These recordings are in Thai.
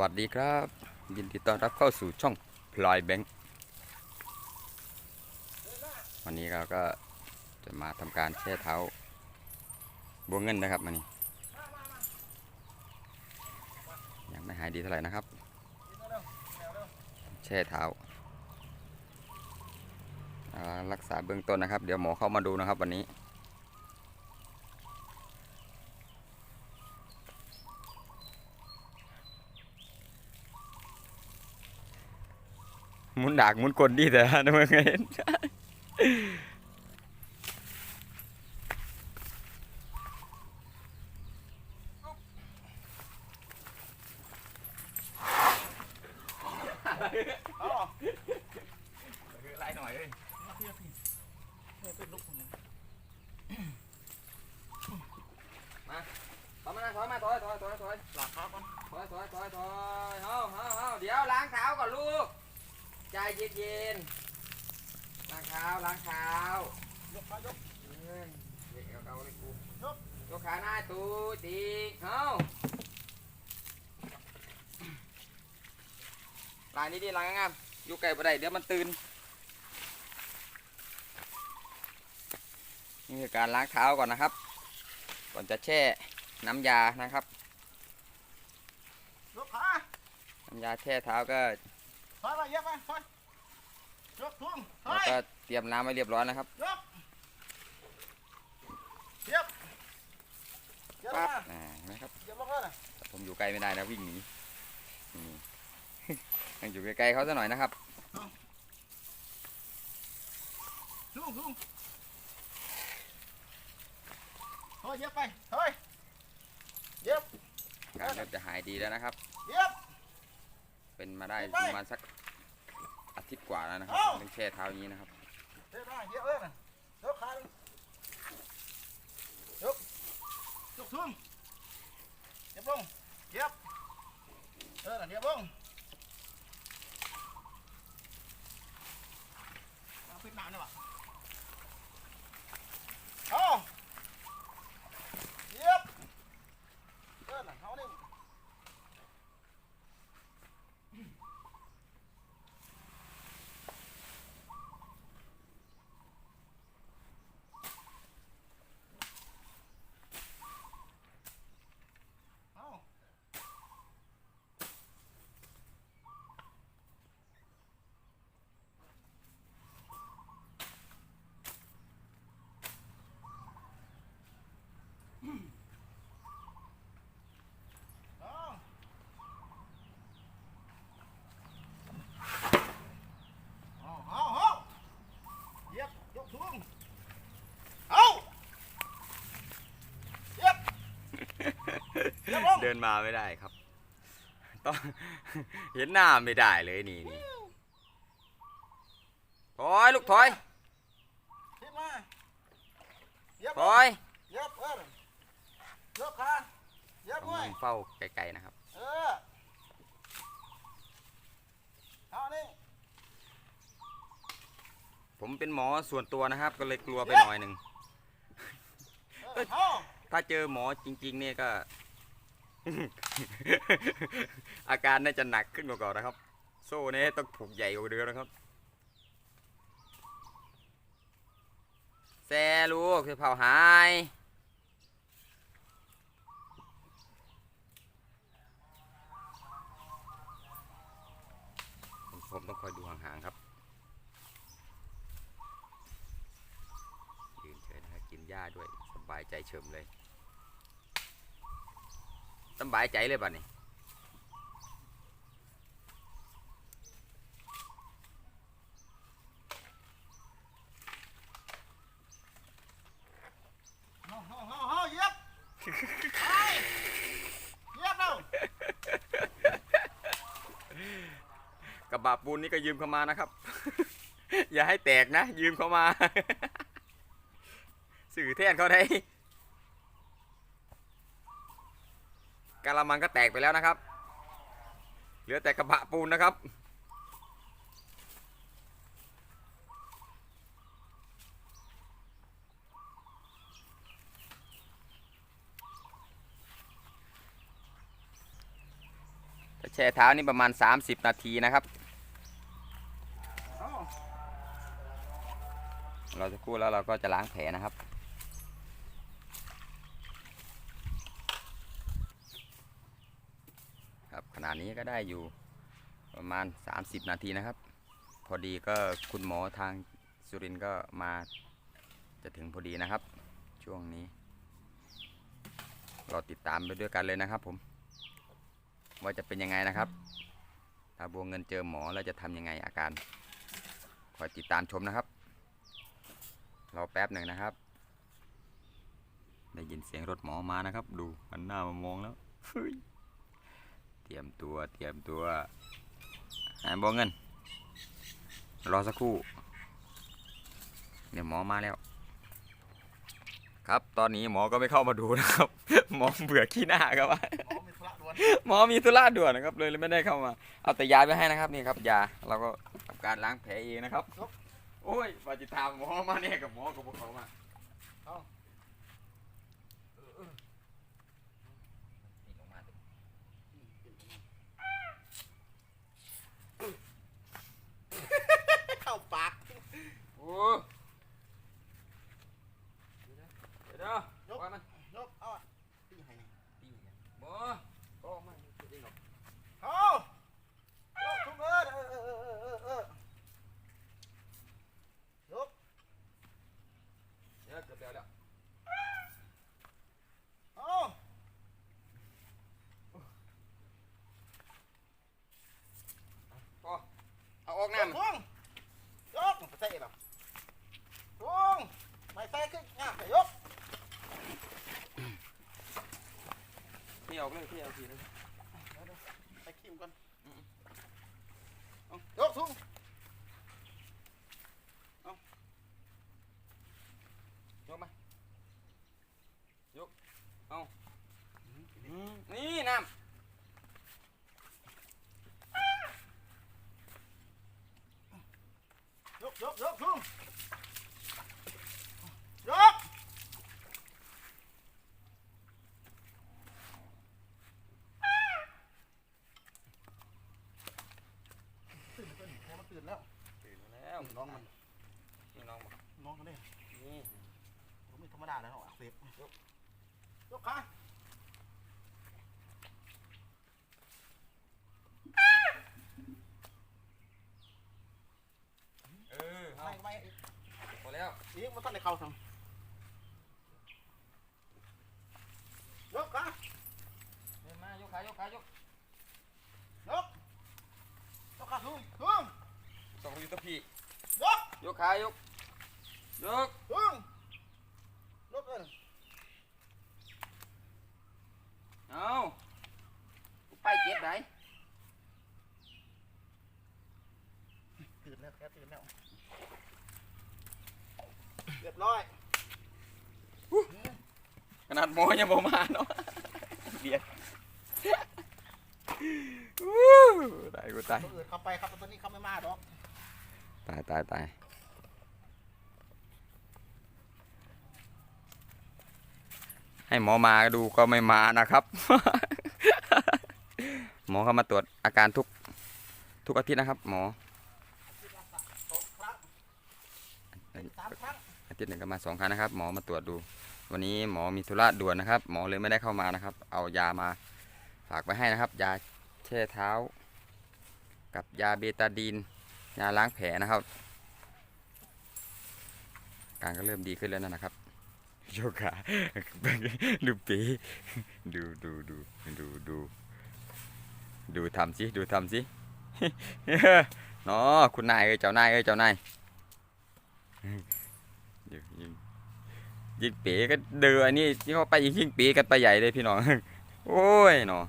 วัสดีครับ ยินดีต้อนรับเข้าสู่ช่องพลอยแบงค์วันนี้เราก็จะมาทำการแช่เท้าบัวเงินนะครับมันนี้ยังไม่หายดีเท่าไหร่นะครับ แช่เท้าารักษาเบื้องต้นนะครับ เดี๋ยวหมอเข้ามาดูนะครับวันนี้ มุนดากมุนกลดีแต่นะมึงเห็นไล่หน่อยเลยมาถอยมาถอยมาถอยถอยถอยถอยหลักครับมันถอยถอยถอยถอยเฮาเฮาเฮาเดี๋ยวล้างเท้าก่อนลูก ใจเย็นเย็นๆล้างเท้าล้างเท้ายกมายกเฮ้ยเด็กเอาๆเลยกูยก ยกขาหน้าตูตีเฮาล้างนี่ดีล้างงามๆอยู่ไกลบ่ได้เดี๋ยวมันตื่น นี่คือการล้างเท้าก่อนนะครับ ก่อนจะแช่น้ำยานะครับ ยกขาน้ำยาแช่เท้าก็ ถอยมาเย็บไปถอยยกทุ่งถอแล้วยก็เตรียมน้ำไว้เรียบร้อยนะครับยกเย็บเย็บปั๊บมาอ่าเห็นไหมครับเย็บลงเลยนะแต่ผมอยู่ไกลไม่ได้นะวิ่งหนีนี่ ยังอยู่ไกลๆเขาซะหน่อยนะครับ ทุ่งทุ่งถอยเย็บไปถอยเย็บการเริ่มจะหายดีแล้วนะครับ เย็บ เป็นมาได้ไปประมาณสักอาทิตย์กว่าแล้วนะครับเอ้าต้องแช่เท้าอย่างนี้นะครับเย็บมาเย็บเลยนะยกขาลงยกยกทุ่งเย็บลงเย็บเออน่ะเย็บลงเอาปิดหน้าเนี่ยวะเอาเย็บเออน่ะเอานี่เอาเอาเอาเอาเอาเหยียบยกสูงเอาเหยียบ เดี๋ยวลงเดินมาไม่ได้ครับ ต้อง เห็นหน้าไม่ได้เลยนี่นี่ถอยลูกถอยขึ้นมาเหยียบถอยเหยียบเออยกขาเหยียบต้องด้วยนั่งเฝ้าไกลๆนะครับ เออเอานี่ผมเป็นหมอส่วนตัวนะครับ ก็เลยกลัวไปหน่อยหนึ่งเออเอาถ้าเจอหมอจริงๆเนี่ยก็ อาการน่าจะหนักขึ้นกว่าเก่านะครับ โซ่เนี่ยต้องผูกใหญ่กว่าเดิมนะครับแซ่ลูกเผาหายผมผมต้องคอยดูห่างๆครับยืนเฉยนะครับกินหญ้าด้วย สบายใจเฉิมเลย สำบายใจเลยบัดนี้เอาเอาเอาเอาเหยียบไปเหยียบเอากระบะปูนนี่ก็ยืมเข้ามานะครับ อย่าให้แตกนะ ยืมเข้ามา สื่อแทนเขาได้ กะละมังก็แตกไปแล้วนะครับ เหลือแต่กระบะปูนนะครับ แช่เท้านี่ประมาณ 30 นาทีนะครับเอ้าเราจะครู่แล้วเราก็จะล้างแผลนะครับ ครับข นาดนี้ก็ได้อยู่ประมาณ 30 นาทีนะครับ พอดีก็คุณหมอทางสุรินก็มาจะถึงพอดีนะครับ ช่วงนี้เราติดตามไปด้วยกันเลยนะครับ ผม ว่าจะเป็นยังไงนะครับ ถ้าบวงเงินเจอหมอแล้วจะทำยังไงอาการคอยติดตามชมนะครับรอแป๊บหนึ่งนะครับ ได้ยินเสียงรถหมอมานะครับ ดูหันหน้ามามองแล้ว เตรียมตัวเตรียมตัวหาบวงเงิน รอสักครู่ เดี๋ยวหมอมาแล้ว ครับตอนนี้หมอก็ไม่เข้ามาดูนะครับ หมอเบื่อขี้หน้าครับว่าหมอมีธุระด่วนหมอมีธุระด่วนนะครับเลยไม่ได้เข้ามา เอาแต่ยาไปให้นะครับนี่ครับยาเราก็ทำการล้างแผลเองนะครับ โอ้ยว่าจะตามหมอมาเนี่ยกับหมอกับพวกเขามานี่ลงมาดิ เข้าปาก โอ้เดี๋ยวเดี๋ยวเดี๋ยวว่ามัน ยกเอาอะตีให้นี่ ตีกันหมอก็มาเองหรอก เอายกทุกเอิ้นเออเออเออเออเออยก เดี๋ยวเกือบเดี๋ยวแล้ว เอา พอเอาออกยน้ำกมันทุ่งยกไปใส่แบบทุ่งไม่ใส่ขึ้นง่ายยกพี่ออกเลยพี่เอาทีนึง ใส่ครีมก่อนเอายกทุ่ง ยกมายกเอานี่น้ำ ยกยกยกทุ่งยกตื่นตื่นแค่มันตื่นแล้ว ตื่น แล้วน้องมันนี่น้องบอกน้องมันเนี่ยนี่ผมไม่ธรรมดาแล้วอักเสบยกยกขาเออเอาไม่ไม่พอแล้วอีกมันต้องในเข่าทำยกขา เดินมายกขายกขายก ยกยกขาทุ่งทุ่ง ส่งไปอยู่กับพี่ ยกยกขายก ยกทุ่งยกเลยเอากูไปเก็บไหนตื่นแล้วแค่ตื่นแล้วเรียบร้อยขนาดหมอยังบ่มาเนาะเบียดวู้ตายกูตายตัวอื่นเข้าไปครับแต่ตัวนี้เขาไม่มาดอก ตายตายตาย ให้หมอมาดูก็ไม่มานะครับ หมอเข้ามาตรวจอาการทุกทุกอาทิตย์นะครับ หมออาทิตย์หนึ่งก็มาสองครั้งนะครับ หมอมาตรวจดู วันนี้หมอมีธุระด่วนนะครับ หมอเลยไม่ได้เข้ามานะครับ เอายามาฝากไว้ให้นะครับ ยาแช่เท้า กับยาเบตาดีนยาล้างแผลนะครับ การก็เริ่มดีขึ้นแล้วนะครับ โยกขาดูปีดูดูดูดูดูดูทำสิดูทำสิเนาะคุณนายเอ้ยเจ้านายเอ้ยเจ้านายยิงยิงเป๋ก็เดืออันนี้ที่เขาไปยิงยิงเป๋กันไปใหญ่เลยพี่น้องโอ้ยเนาะ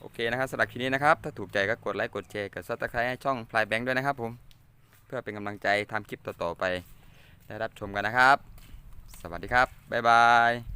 โอเคนะครับสำหรับคลิปนี้นะครับ ถ้าถูกใจก็กดไลค์กดแชร์กดซับสไครต์ให้ช่องพลายแบงค์ด้วยนะครับผม เพื่อเป็นกำลังใจทำคลิปต่อๆไป ได้รับชมกันนะครับ สวัสดีครับ บ๊ายบาย